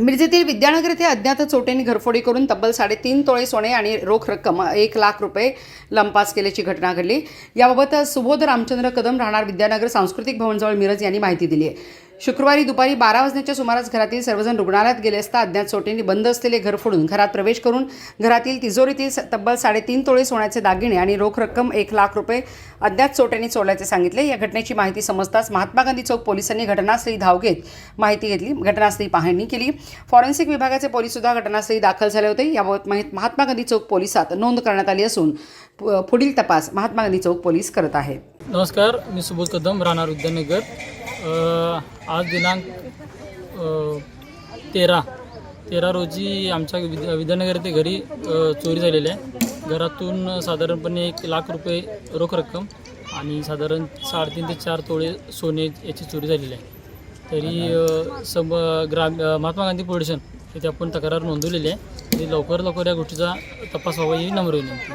मिरजेतील विद्यानगर येथे अज्ञात चोटेंनी घरफोडी करून तब्बल साडेतीन तोळे सोने आणि रोख रक्कम एक लाख रुपये लंपास केल्याची घटना घडली. याबाबत सुबोध रामचंद्र कदम राहणार विद्यानगर सांस्कृतिक भवनजवळ मिरज यांनी माहिती दिली आहे. शुक्रवारी दुपारी बारा वाजण्याच्या सुमारास घरातील सर्वजण रुग्णालयात गेले असता अज्ञात चोटेंनी बंद असलेले घर फोडून घरात प्रवेश करून घरातील तिजोरीतील तब्बल साडेतीन तोळे सोन्याचे दागिने आणि रोख रक्कम एक लाख रुपये अज्ञात चोट्यांनी चोरल्याचे सांगितले. या घटनेची माहिती समजताच महात्मा गांधी चौक पोलिसांनी घटनास्थळी धाव घेत माहिती घेतली. घटनास्थळी पाहणी केली. फॉरेन्सिक विभागाचे पोलीस सुद्धा घटनास्थळी दाखल झाले होते. याबाबत माहिती महात्मा गांधी चौक पोलिसात नोंद करण्यात आली असून पुढील तपास महात्मा गांधी चौक पोलीस करत आहेत. नमस्कार. मी सुबोध कदम राहणार उद्यानगर. आज दिनांक तेरा. तेरा रोजी आमच्या विद्या विद्यानगर येथे घरी चोरी झालेली आहे. घरातून साधारणपणे एक लाख रुपये रोख रक्कम आणि साधारण साडेतीन ते चार तोळे सोने याची चोरी झालेली आहे. तरी सम सब ग्राम महात्मा गांधी पोलिशन तिथे आपण तक्रार नोंदवलेली आहे. तरी लवकर लवकर या गोष्टीचा तपास व्हावा ही नम्र विनंती.